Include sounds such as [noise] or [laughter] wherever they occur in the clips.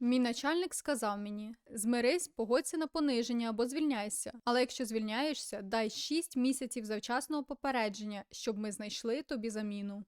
Мій начальник сказав мені: змирись, погодься на пониження або звільняйся. Але якщо звільняєшся, дай 6 місяців завчасного попередження, щоб ми знайшли тобі заміну.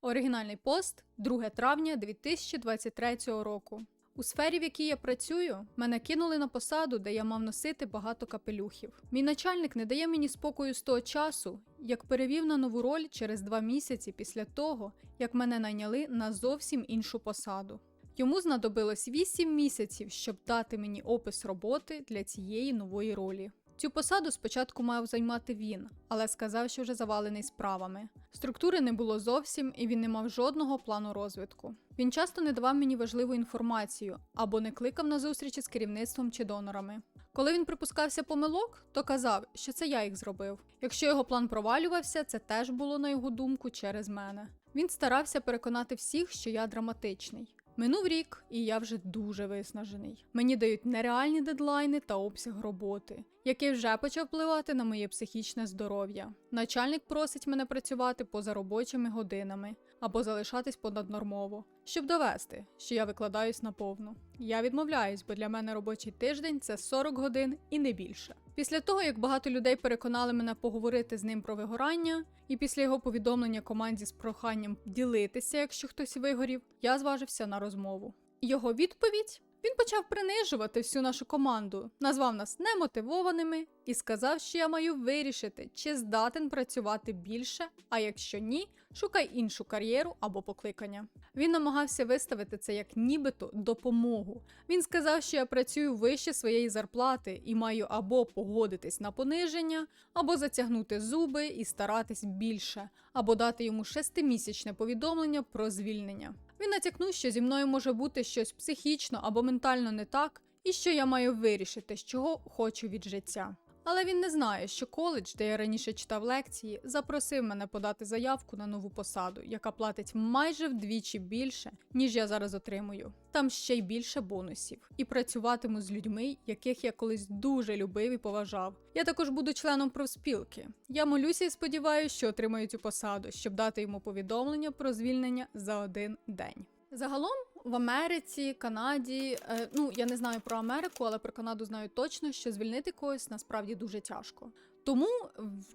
Оригінальний пост 2 травня 2023 року. У сфері, в якій я працюю, мене кинули на посаду, де я мав носити багато капелюхів. Мій начальник не дає мені спокою з того часу, як перевів на нову роль через два місяці після того, як мене найняли на зовсім іншу посаду. Йому знадобилось 8 місяців, щоб дати мені опис роботи для цієї нової ролі. Цю посаду спочатку мав займати він, але сказав, що вже завалений справами. Структури не було зовсім, і він не мав жодного плану розвитку. Він часто не давав мені важливу інформацію або не кликав на зустрічі з керівництвом чи донорами. Коли він припускався помилок, то казав, що це я їх зробив. Якщо його план провалювався, це теж було на його думку через мене. Він старався переконати всіх, що я драматичний. Минув рік, і я вже дуже виснажений. Мені дають нереальні дедлайни та обсяг роботи, який вже почав впливати на моє психічне здоров'я. Начальник просить мене працювати поза робочими годинами або залишатись понаднормово, щоб довести, що я викладаюсь наповну. Я відмовляюсь, бо для мене робочий тиждень це 40 годин і не більше. Після того, як багато людей переконали мене поговорити з ним про вигорання, і після його повідомлення команді з проханням ділитися, якщо хтось вигорів, я зважився на розмову. Його відповідь він почав принижувати всю нашу команду, назвав нас немотивованими і сказав, що я маю вирішити, чи здатен працювати більше, а якщо ні, шукай іншу кар'єру або покликання. Він намагався виставити це як нібито допомогу. Він сказав, що я працюю вище своєї зарплати і маю або погодитись на пониження, або затягнути зуби і старатись більше, або дати йому шестимісячне повідомлення про звільнення. Він натякнув, що зі мною може бути щось психічно або ментально не так, і що я маю вирішити, чого хочу від життя. Але він не знає, що коледж, де я раніше читав лекції, запросив мене подати заявку на нову посаду, яка платить майже вдвічі більше, ніж я зараз отримую. Там ще й більше бонусів. І працюватиму з людьми, яких я колись дуже любив і поважав. Я також буду членом профспілки. Я молюся і сподіваюся, що отримаю цю посаду, щоб дати йому повідомлення про звільнення за один день. Загалом в Америці, Канаді, е, ну я не знаю про Америку, але про Канаду знаю точно, що звільнити когось насправді дуже тяжко. Тому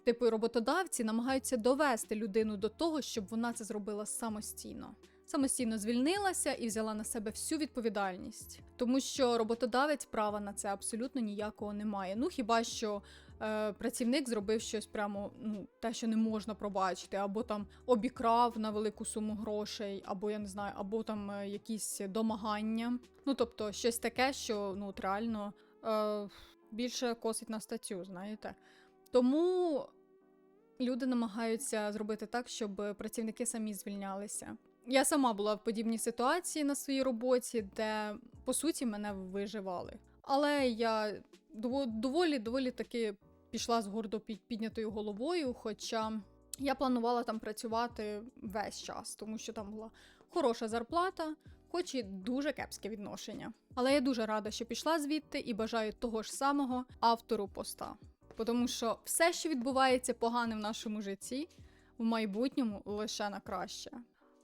типу роботодавці намагаються довести людину до того, щоб вона це зробила самостійно. Самостійно звільнилася і взяла на себе всю відповідальність, тому що роботодавець права на це абсолютно ніякого не має. Ну хіба що е, працівник зробив щось прямо ну те, що не можна пробачити, або там обікрав на велику суму грошей, або я не знаю, або там е, якісь домагання. Ну тобто щось таке, що ну от реально е, більше косить на статтю, знаєте. Тому люди намагаються зробити так, щоб працівники самі звільнялися. Я сама була в подібній ситуації на своїй роботі, де по суті мене виживали. Але я дово- доволі доволі таки пішла з гордо під- піднятою головою, хоча я планувала там працювати весь час, тому що там була хороша зарплата, хоч і дуже кепське відношення. Але я дуже рада, що пішла звідти і бажаю того ж самого автору поста. Тому що все, що відбувається погане в нашому житті, в майбутньому лише на краще.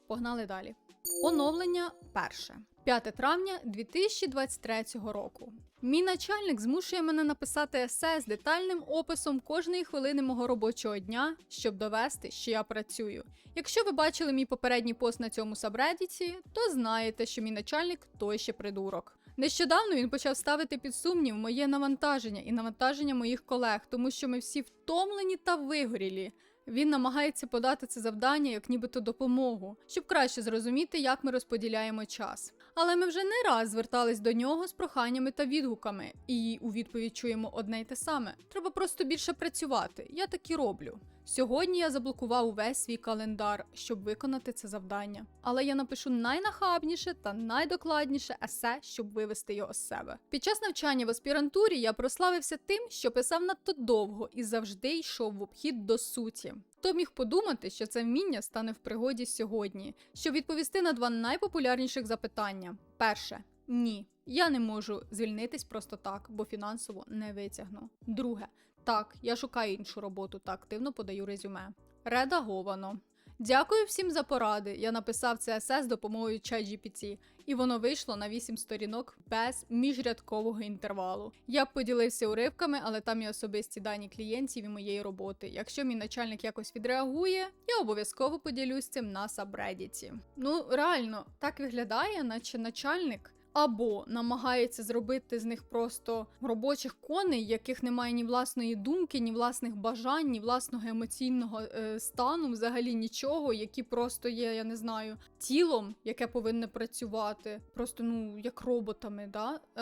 Погнали далі. Оновлення перше. 5 травня 2023 року. Мій начальник змушує мене написати есе з детальним описом кожної хвилини мого робочого дня, щоб довести, що я працюю. Якщо ви бачили мій попередній пост на цьому сабредіті, то знаєте, що мій начальник той ще придурок. Нещодавно він почав ставити під сумнів моє навантаження і навантаження моїх колег, тому що ми всі втомлені та вигорілі. Він намагається подати це завдання як нібито допомогу, щоб краще зрозуміти, як ми розподіляємо час. Але ми вже не раз звертались до нього з проханнями та відгуками, і у відповідь чуємо одне й те саме: треба просто більше працювати. Я так і роблю. Сьогодні я заблокував увесь свій календар, щоб виконати це завдання. Але я напишу найнахабніше та найдокладніше есе, щоб вивести його з себе. Під час навчання в аспірантурі я прославився тим, що писав надто довго і завжди йшов в обхід до суті. Хто міг подумати, що це вміння стане в пригоді сьогодні, щоб відповісти на два найпопулярніших запитання: перше. Ні, я не можу звільнитись просто так, бо фінансово не витягну. Друге, так, я шукаю іншу роботу та активно подаю резюме. Редаговано. Дякую всім за поради. Я написав це есе з допомогою ChatGPT, і воно вийшло на 8 сторінок без міжрядкового інтервалу. Я б поділився уривками, але там є особисті дані клієнтів і моєї роботи. Якщо мій начальник якось відреагує, я обов'язково поділюсь цим на сабредіті. Ну реально так виглядає, наче начальник. Або намагається зробити з них просто робочих коней, яких немає ні власної думки, ні власних бажань, ні власного емоційного е, стану, взагалі нічого, які просто є, я не знаю, тілом, яке повинне працювати, просто ну як роботами. Да? Е,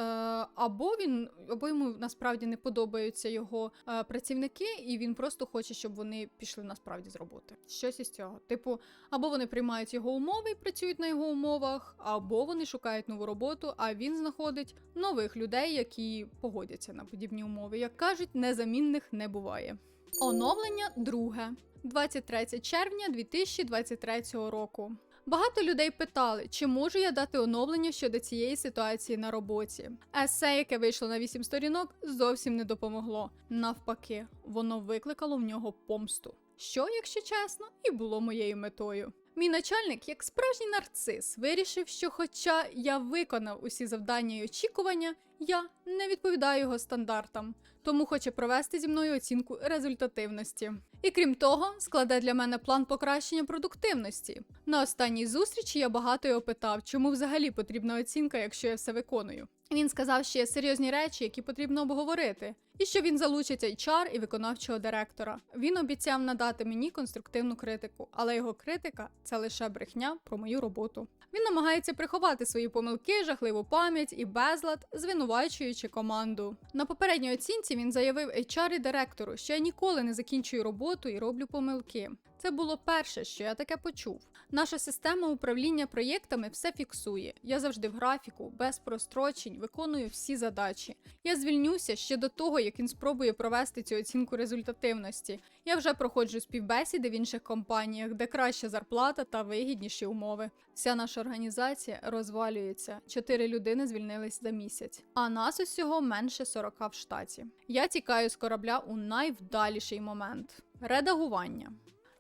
або він, або йому насправді не подобаються його е, працівники, і він просто хоче, щоб вони пішли насправді з роботи. Щось із цього. Типу, або вони приймають його умови і працюють на його умовах, або вони шукають нову роботу, а він знаходить нових людей, які погодяться на подібні умови. Як кажуть, незамінних не буває. Оновлення друге. 23 червня 2023 року. Багато людей питали, чи можу я дати оновлення щодо цієї ситуації на роботі. Есе, яке вийшло на 8 сторінок, зовсім не допомогло. Навпаки, воно викликало в нього помсту. Що, якщо чесно, і було моєю метою. Мій начальник, як справжній нарцис, вирішив, що, хоча я виконав усі завдання і очікування, я не відповідаю його стандартам, тому хоче провести зі мною оцінку результативності. І крім того, складе для мене план покращення продуктивності. На останній зустрічі я багато його питав, чому взагалі потрібна оцінка, якщо я все виконую. Він сказав, що є серйозні речі, які потрібно обговорити, і що він залучить HR і виконавчого директора. Він обіцяв надати мені конструктивну критику, але його критика це лише брехня про мою роботу. Він намагається приховати свої помилки, жахливу пам'ять і безлад, звинувачуючи команду. На попередній оцінці він заявив HR і директору, що я ніколи не закінчую роботу і роблю помилки. Це було перше, що я таке почув. Наша система управління проєктами все фіксує. Я завжди в графіку, без прострочень, виконую всі задачі. Я звільнюся ще до того, як він спробує провести цю оцінку результативності. Я вже проходжу співбесіди в інших компаніях, де краща зарплата та вигідніші умови. Вся наша організація розвалюється. Чотири людини звільнились за місяць, а нас усього менше 40 в штаті. Я тікаю з корабля у найвдаліший момент редагування.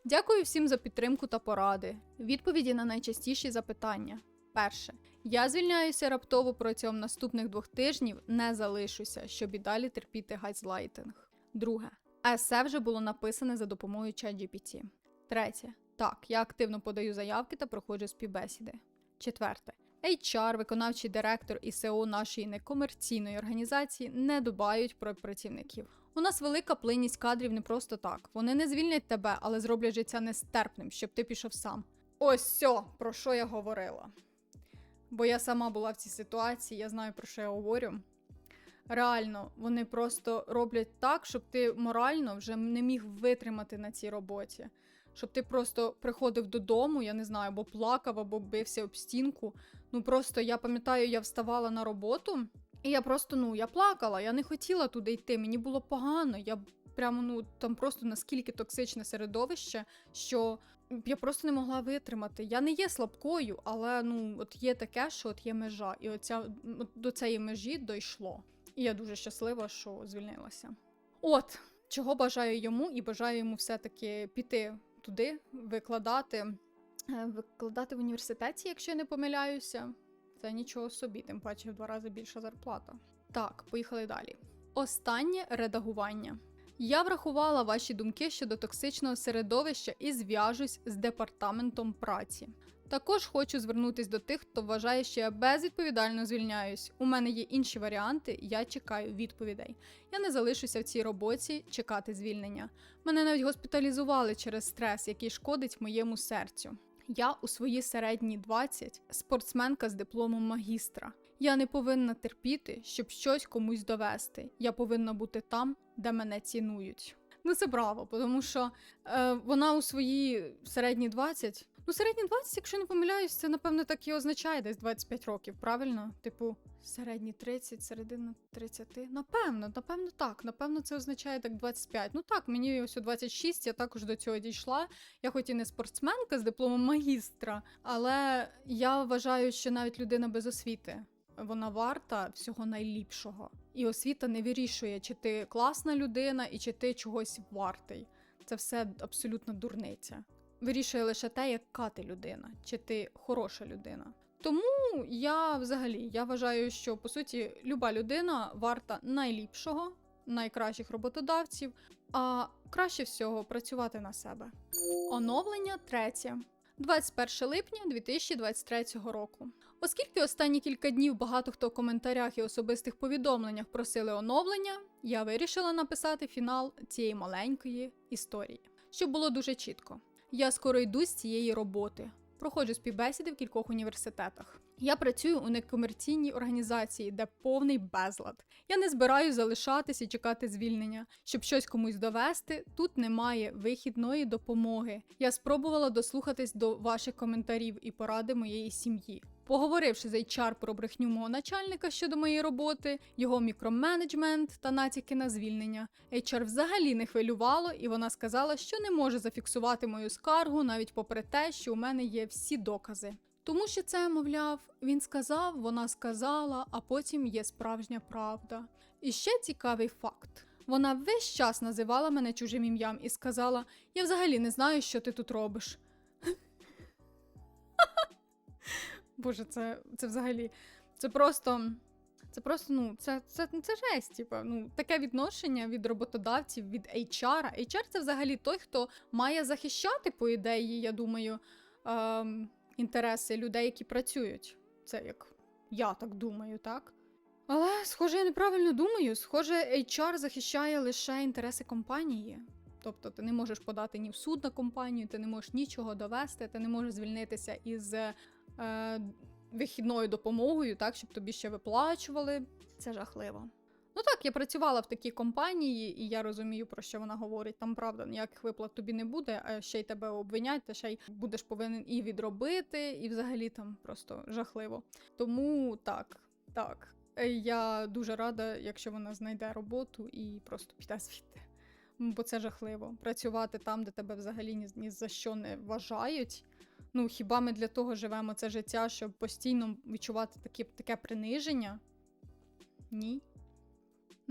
Дякую всім за підтримку та поради. Відповіді на найчастіші запитання. Перше. Я звільняюся раптово протягом наступних двох тижнів, не залишуся, щоб і далі терпіти газлайтинг. Друге. Есе вже було написане за допомогою ChatGPT. Третє. Так, я активно подаю заявки та проходжу співбесіди. Четверте. HR, виконавчий директор і СЕО нашої некомерційної організації не дбають про працівників. У нас велика плинність кадрів не просто так. Вони не звільнять тебе, але зроблять життя нестерпним, щоб ти пішов сам. Ось все, про що я говорила. Бо я сама була в цій ситуації, я знаю, про що я говорю. Реально, вони просто роблять так, щоб ти морально вже не міг витримати на цій роботі. Щоб ти просто приходив додому, я не знаю, або плакав, або бився об стінку. Ну просто я пам'ятаю, я вставала на роботу, і я просто ну я плакала, я не хотіла туди йти. Мені було погано. Я прямо ну там просто наскільки токсичне середовище, що я просто не могла витримати. Я не є слабкою, але ну от є таке, що от є межа, і оця до цієї межі дійшло. І я дуже щаслива, що звільнилася. От чого бажаю йому, і бажаю йому все-таки піти туди, викладати, е, викладати в університеті, якщо я не помиляюся. Це нічого собі, тим паче в два рази більша зарплата. Так, поїхали далі. Останнє редагування. Я врахувала ваші думки щодо токсичного середовища і зв'яжусь з департаментом праці. Також хочу звернутись до тих, хто вважає, що я безвідповідально звільняюсь. У мене є інші варіанти, я чекаю відповідей. Я не залишуся в цій роботі чекати звільнення. Мене навіть госпіталізували через стрес, який шкодить моєму серцю. Я у свої середні 20 спортсменка з дипломом магістра. Я не повинна терпіти, щоб щось комусь довести. Я повинна бути там, де мене цінують. Ну це браво, тому що е, вона у свої середні 20. Ну, середні 20, якщо не помиляюсь, це напевно так і означає десь 25 років, правильно? Типу, середні 30, середина 30. Напевно, напевно, так. Напевно, це означає так 25. Ну так, мені ось у 26, я також до цього дійшла. Я хоч і не спортсменка з дипломом магістра, але я вважаю, що навіть людина без освіти. Вона варта всього найліпшого. І освіта не вирішує, чи ти класна людина і чи ти чогось вартий. Це все абсолютно дурниця. вирішує лише те, яка ти людина, чи ти хороша людина. Тому я взагалі я вважаю, що по суті люба людина варта найліпшого, найкращих роботодавців, а краще всього працювати на себе. Оновлення третє. 21 липня 2023 року. Оскільки останні кілька днів багато хто в коментарях і особистих повідомленнях просили оновлення, я вирішила написати фінал цієї маленької історії, щоб було дуже чітко. Я скоро йду з цієї роботи. Проходжу співбесіди в кількох університетах. Я працюю у некомерційній організації, де повний безлад. Я не збираюсь залишатись і чекати звільнення. Щоб щось комусь довести, тут немає вихідної допомоги. Я спробувала дослухатись до ваших коментарів і поради моєї сім'ї. Поговоривши з HR про брехню мого начальника щодо моєї роботи, його мікроменеджмент та натяки на звільнення, HR взагалі не хвилювало, і вона сказала, що не може зафіксувати мою скаргу навіть попри те, що у мене є всі докази. Тому що це, мовляв, він сказав, вона сказала, а потім є справжня правда. І ще цікавий факт. Вона весь час називала мене чужим ім'ям і сказала: Я взагалі не знаю, що ти тут робиш. [laughs] Боже, це, це взагалі. Це просто. Це просто, ну, це, це, це жесть, типу, ну, таке відношення від роботодавців, від HR. HR це взагалі той, хто має захищати, по ідеї, я думаю, ем, інтереси людей, які працюють. Це як я так думаю, так? Але, схоже, я неправильно думаю. Схоже, HR захищає лише інтереси компанії. Тобто ти не можеш подати ні в суд на компанію, ти не можеш нічого довести, ти не можеш звільнитися із е, вихідною допомогою, так, щоб тобі ще виплачували. Це жахливо. Ну так, я працювала в такій компанії, і я розумію, про що вона говорить. Там правда ніяких виплат тобі не буде, а ще й тебе обвинять, та ще й будеш повинен і відробити, і взагалі там просто жахливо. Тому так, так. Е, Я дуже рада, якщо вона знайде роботу і просто піде звідти. Бо це жахливо. Працювати там, де тебе взагалі ні, ні за що не вважають. Ну, хіба ми для того живемо це життя, щоб постійно відчувати такі, таке приниження? Ні.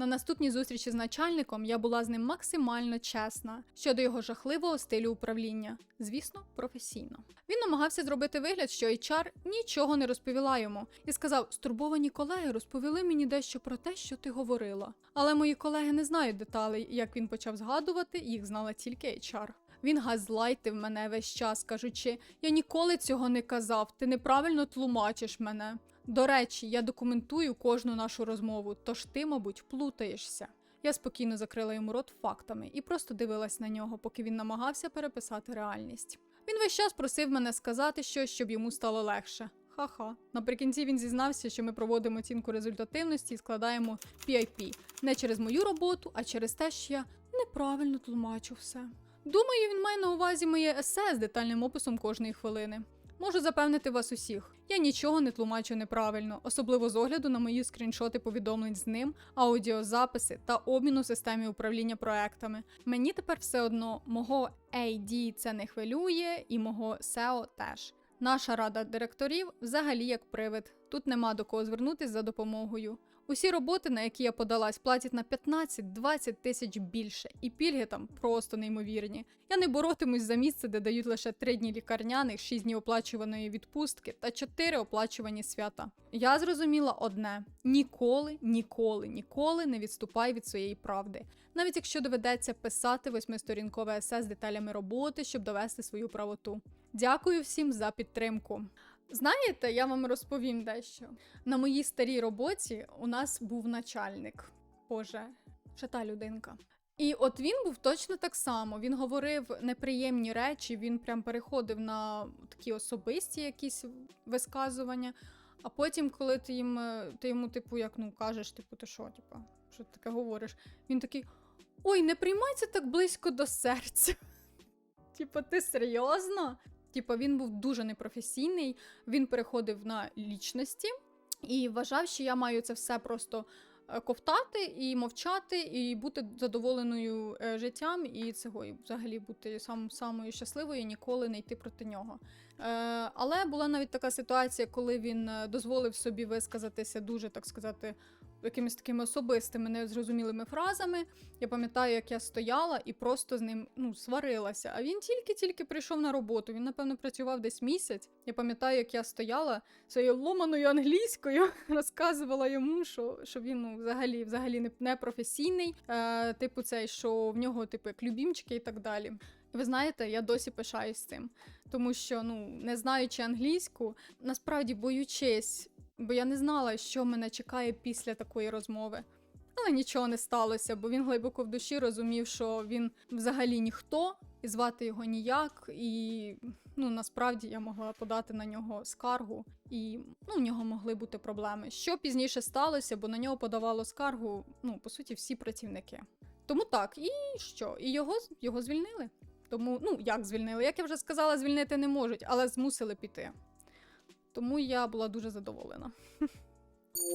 На наступній зустрічі з начальником я була з ним максимально чесна щодо його жахливого стилю управління, звісно, професійно. Він намагався зробити вигляд, що HR нічого не розповіла йому, і сказав: стурбовані колеги розповіли мені дещо про те, що ти говорила. Але мої колеги не знають деталей, як він почав згадувати, їх знала тільки HR. Він газлайтив мене весь час, кажучи: я ніколи цього не казав, ти неправильно тлумачиш мене. До речі, я документую кожну нашу розмову, тож ти, мабуть, плутаєшся. Я спокійно закрила йому рот фактами і просто дивилась на нього, поки він намагався переписати реальність. Він весь час просив мене сказати щось, щоб йому стало легше. Ха-ха. Наприкінці він зізнався, що ми проводимо оцінку результативності і складаємо PIP. не через мою роботу, а через те, що я неправильно тлумачу все. Думаю, він має на увазі моє есе з детальним описом кожної хвилини. Можу запевнити вас усіх, я нічого не тлумачу неправильно, особливо з огляду на мої скріншоти повідомлень з ним, аудіозаписи та обмін у системі управління проектами. Мені тепер все одно мого AD це не хвилює, і мого SEO теж. Наша рада директорів взагалі як привид. Тут нема до кого звернутись за допомогою. Усі роботи, на які я подалась, платять на 15-20 тисяч більше, і пільги там просто неймовірні. Я не боротимусь за місце, де дають лише 3 дні лікарняних, 6 днів оплачуваної відпустки та 4 оплачувані свята. Я зрозуміла одне: ніколи, ніколи, ніколи не відступай від своєї правди. Навіть якщо доведеться писати восьмисторінкове есе з деталями роботи, щоб довести свою правоту. Дякую всім за підтримку. Знаєте, я вам розповім дещо. На моїй старій роботі у нас був начальник. Боже, ще та людинка. І от він був точно так само. Він говорив неприємні речі, він прям переходив на такі особисті якісь висказування. А потім, коли ти їм е, ти йому, типу, як ну кажеш, типу, ти що, типу, що ти таке говориш? Він такий: Ой, не приймай це так близько до серця. [laughs] Типу, ти серйозно? Типу, він був дуже непрофесійний, він переходив на лічності і вважав, що я маю це все просто е, ковтати і мовчати, і бути задоволеною е, життям, і цього, і взагалі бути сам, самою щасливою, ніколи не йти проти нього. Е, але була навіть така ситуація, коли він е, дозволив собі висказатися дуже, так сказати, якимись такими особистими, незрозумілими фразами. Я пам'ятаю, як я стояла і просто з ним ну, сварилася. А він тільки-тільки прийшов на роботу. Він, напевно, працював десь місяць. Я пам'ятаю, як я стояла цією ломаною англійською, [laughs] розказувала йому, що, що він ну, взагалі взагалі не, не професійний, е, типу, цей, що в нього типу як любімчики і так далі. Ви знаєте, я досі пишаюсь цим, тому що, ну, не знаючи англійську, насправді боючись, бо я не знала, що мене чекає після такої розмови. Але нічого не сталося, бо він глибоко в душі розумів, що він взагалі ніхто, і звати його ніяк. І ну насправді я могла подати на нього скаргу, і ну, в нього могли бути проблеми. Що пізніше сталося, бо на нього подавало скаргу, ну, по суті, всі працівники. Тому так, і що? І його, його звільнили. Тому, ну як звільнили? Як я вже сказала, звільнити не можуть, але змусили піти. Тому я була дуже задоволена.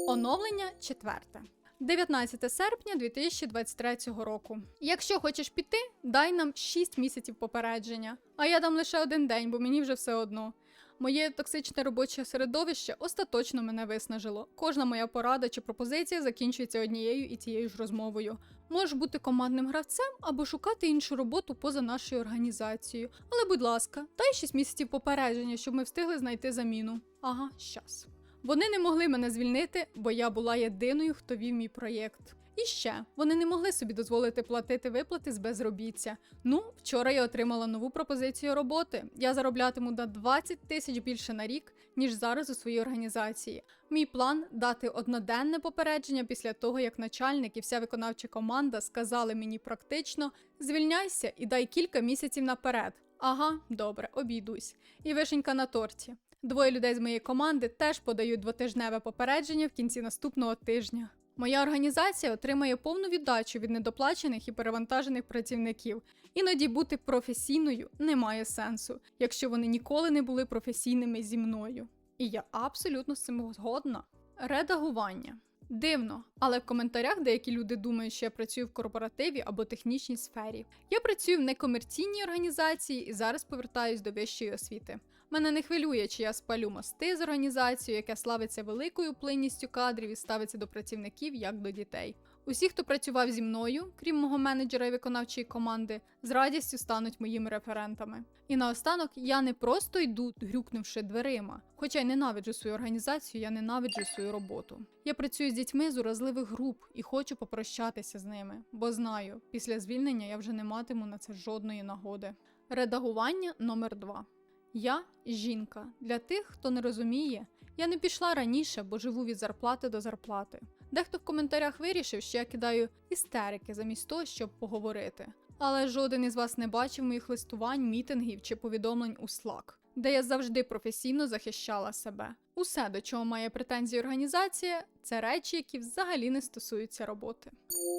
Оновлення четверте. 19 серпня 2023 року. Якщо хочеш піти, дай нам 6 місяців попередження. А я дам лише один день, бо мені вже все одно. Моє токсичне робоче середовище остаточно мене виснажило. Кожна моя порада чи пропозиція закінчується однією і тією ж розмовою. Можеш бути командним гравцем або шукати іншу роботу поза нашою організацією. Але, будь ласка, дай 6 місяців попередження, щоб ми встигли знайти заміну. Ага, щас. Вони не могли мене звільнити, бо я була єдиною, хто вів мій проєкт. І ще вони не могли собі дозволити платити виплати з безробіття. Ну, вчора я отримала нову пропозицію роботи. Я зароблятиму на 20 тисяч більше на рік, ніж зараз у своїй організації. Мій план дати одноденне попередження після того, як начальник і вся виконавча команда сказали мені практично: звільняйся і дай кілька місяців наперед. Ага, добре, обійдусь. І вишенька на торті. Двоє людей з моєї команди теж подають двотижневе попередження в кінці наступного тижня. Моя організація отримає повну віддачу від недоплачених і перевантажених працівників. Іноді бути професійною немає сенсу, якщо вони ніколи не були професійними зі мною. І я абсолютно з цим згодна. Редагування. Дивно, але в коментарях деякі люди думають, що я працюю в корпоративі або технічній сфері. Я працюю в некомерційній організації і зараз повертаюсь до вищої освіти. Мене не хвилює, чи я спалю мости з організацією, яка славиться великою плинністю кадрів і ставиться до працівників як до дітей. Усі, хто працював зі мною, крім мого менеджера і виконавчої команди, з радістю стануть моїми референтами. І наостанок я не просто йду, грюкнувши дверима. Хоча й ненавиджу свою організацію, я ненавиджу свою роботу. Я працюю з дітьми з уразливих груп і хочу попрощатися з ними, бо знаю, після звільнення я вже не матиму на це жодної нагоди. Редагування номер 2 я жінка. Для тих, хто не розуміє, я не пішла раніше, бо живу від зарплати до зарплати. Дехто в коментарях вирішив, що я кидаю істерики замість того, щоб поговорити. Але жоден із вас не бачив моїх листувань, мітингів чи повідомлень у Slack, де я завжди професійно захищала себе. Усе, до чого має претензії організація, це речі, які взагалі не стосуються роботи.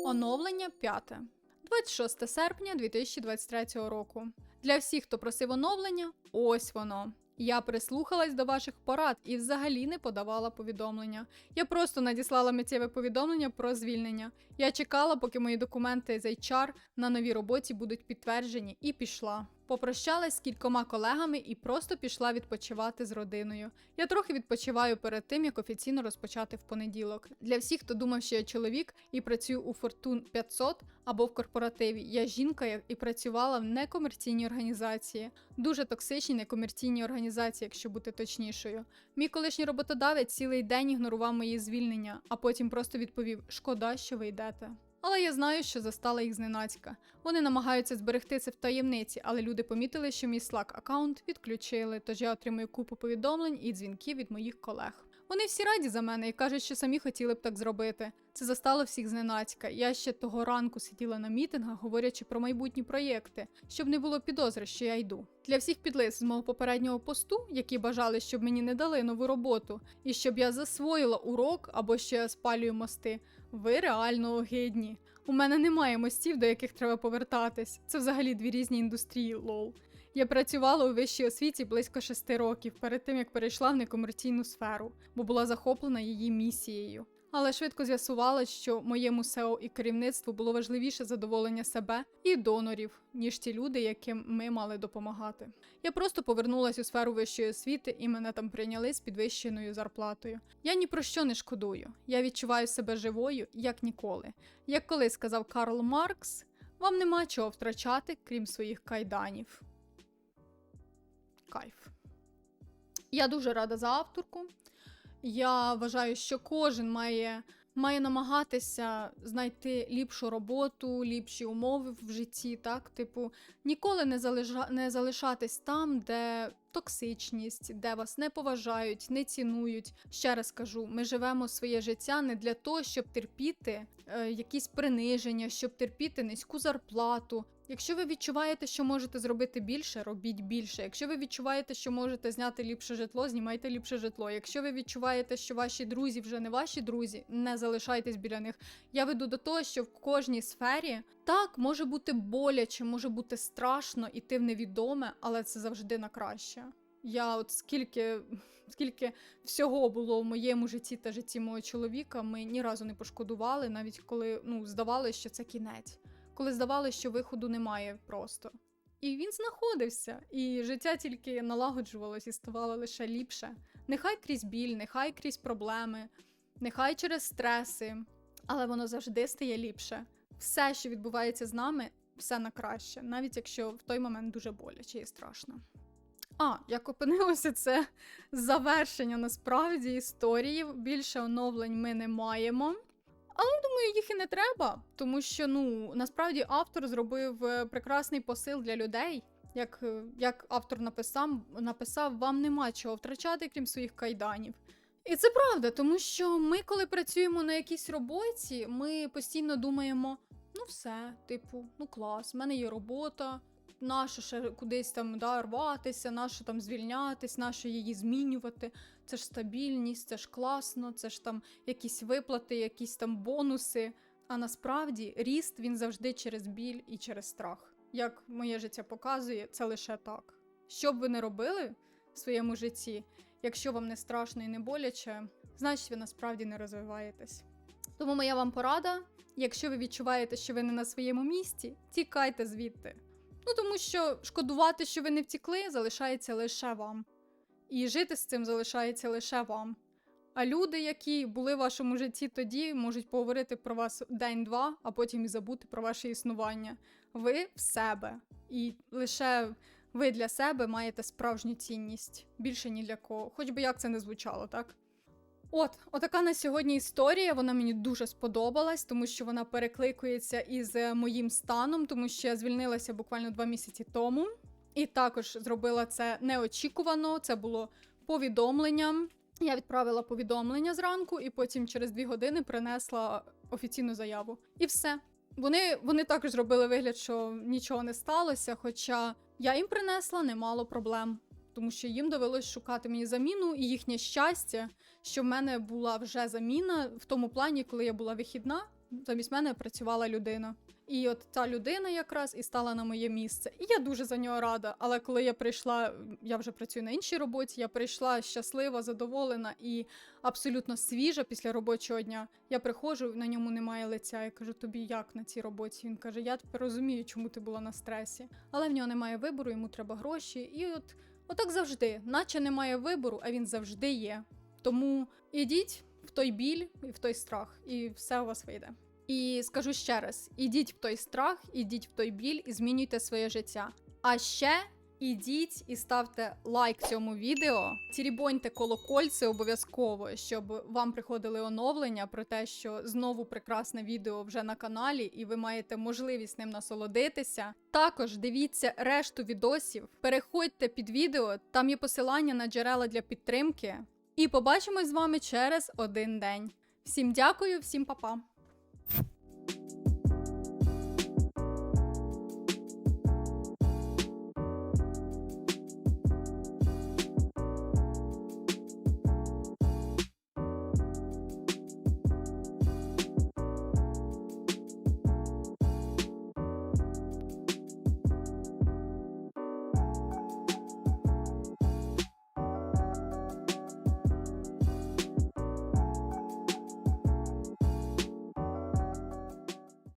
Оновлення п'яте. 26 серпня 2023 року. Для всіх, хто просив оновлення, ось воно. Я прислухалась до ваших порад і взагалі не подавала повідомлення. Я просто надіслала миттєве повідомлення про звільнення. Я чекала, поки мої документи з HR на новій роботі будуть підтверджені, і пішла. Попрощалась з кількома колегами і просто пішла відпочивати з родиною. Я трохи відпочиваю перед тим, як офіційно розпочати в понеділок. Для всіх, хто думав, що я чоловік і працюю у Fortune 500 або в корпоративі, я жінка і працювала в некомерційній організації, дуже токсичній некомерційній організації, якщо бути точнішою. Мій колишній роботодавець цілий день ігнорував мої звільнення, а потім просто відповів: Шкода, що ви йдете. Але я знаю, що застала їх зненацька. Вони намагаються зберегти це в таємниці, але люди помітили, що мій Slack аккаунт відключили, тож я отримую купу повідомлень і дзвінків від моїх колег. Вони всі раді за мене і кажуть, що самі хотіли б так зробити. Це застало всіх зненацька. Я ще того ранку сиділа на мітингах, говорячи про майбутні проєкти, щоб не було підозри, що я йду. Для всіх підлис з мого попереднього посту, які бажали, щоб мені не дали нову роботу, і щоб я засвоїла урок або що я спалюю мости. Ви реально огидні. У мене немає мостів, до яких треба повертатись. Це взагалі дві різні індустрії, лол. Я працювала у вищій освіті близько шести років перед тим, як перейшла в некомерційну сферу, бо була захоплена її місією. Але швидко з'ясувалось, що моєму SEO і керівництву було важливіше задоволення себе і донорів, ніж ті люди, яким ми мали допомагати. Я просто повернулася у сферу вищої освіти і мене там прийняли з підвищеною зарплатою. Я ні про що не шкодую. Я відчуваю себе живою, як ніколи. Як колись сказав Карл Маркс, вам нема чого втрачати, крім своїх кайданів. Кайф. Я дуже рада за авторку. Я вважаю, що кожен має, має намагатися знайти ліпшу роботу, ліпші умови в житті. Так, типу, ніколи не, залежа, не залишатись там, де токсичність, де вас не поважають, не цінують. Ще раз кажу, ми живемо своє життя не для того, щоб терпіти е, якісь приниження, щоб терпіти низьку зарплату. Якщо ви відчуваєте, що можете зробити більше, робіть більше. Якщо ви відчуваєте, що можете зняти ліпше житло, знімайте ліпше житло. Якщо ви відчуваєте, що ваші друзі вже не ваші друзі, не залишайтесь біля них. Я веду до того, що в кожній сфері так може бути боляче, може бути страшно іти в невідоме, але це завжди на краще. Я от скільки, скільки всього було в моєму житті та житті мого чоловіка, ми ні разу не пошкодували, навіть коли ну здавалося, що це кінець коли здавалося, що виходу немає просто. І він знаходився, і життя тільки налагоджувалось і ставало лише ліпше. Нехай крізь біль, нехай крізь проблеми, нехай через стреси, але воно завжди стає ліпше. Все, що відбувається з нами, все на краще, навіть якщо в той момент дуже боляче і страшно. А, як опинилося, це завершення насправді історії. Більше оновлень ми не маємо. Але думаю, їх і не треба, тому що ну насправді автор зробив е, прекрасний посил для людей. Як е, як автор написав, написав, вам нема чого втрачати, крім своїх кайданів. І це правда, тому що ми, коли працюємо на якійсь роботі, ми постійно думаємо: ну все, типу, ну клас, в мене є робота, нащо ще кудись там да, рватися, нащо там звільнятись, нащо її змінювати. Це ж стабільність, це ж класно, це ж там якісь виплати, якісь там бонуси. А насправді ріст він завжди через біль і через страх. Як моє життя показує, це лише так. Що б ви не робили в своєму житті, якщо вам не страшно і не боляче, значить ви насправді не розвиваєтесь. Тому моя вам порада: якщо ви відчуваєте, що ви не на своєму місці, тікайте звідти. Ну тому що шкодувати, що ви не втікли, залишається лише вам. І жити з цим залишається лише вам. А люди, які були в вашому житті тоді, можуть поговорити про вас день-два, а потім і забути про ваше існування. Ви в себе. І лише ви для себе маєте справжню цінність. Більше ні для кого. Хоч би як це не звучало, так? От, отака на сьогодні історія. Вона мені дуже сподобалась, тому що вона перекликується із е, моїм станом, тому що я звільнилася буквально два місяці тому. І також зробила це неочікувано. Це було повідомленням. Я відправила повідомлення зранку, і потім через дві години принесла офіційну заяву. І все. Вони вони також зробили вигляд, що нічого не сталося. Хоча я їм принесла немало проблем, тому що їм довелось шукати мені заміну, і їхнє щастя, що в мене була вже заміна в тому плані, коли я була вихідна, замість мене працювала людина. І от та людина якраз і стала на моє місце. І я дуже за нього рада. Але коли я прийшла, я вже працюю на іншій роботі, я прийшла щаслива, задоволена і абсолютно свіжа після робочого дня. Я приходжу, на ньому немає лиця. Я кажу, тобі як на цій роботі? Він каже: Я тепер розумію, чому ти була на стресі. Але в нього немає вибору, йому треба гроші. І от отак завжди, наче немає вибору, а він завжди є. Тому ідіть в той біль і в той страх, і все у вас вийде. І скажу ще раз: ідіть в той страх, ідіть в той біль і змінюйте своє життя. А ще ідіть і ставте лайк цьому відео, тірібоньте колокольце обов'язково, щоб вам приходили оновлення про те, що знову прекрасне відео вже на каналі, і ви маєте можливість ним насолодитися. Також дивіться решту відосів, переходьте під відео, там є посилання на джерела для підтримки. І побачимось з вами через один день. Всім дякую, всім па-па!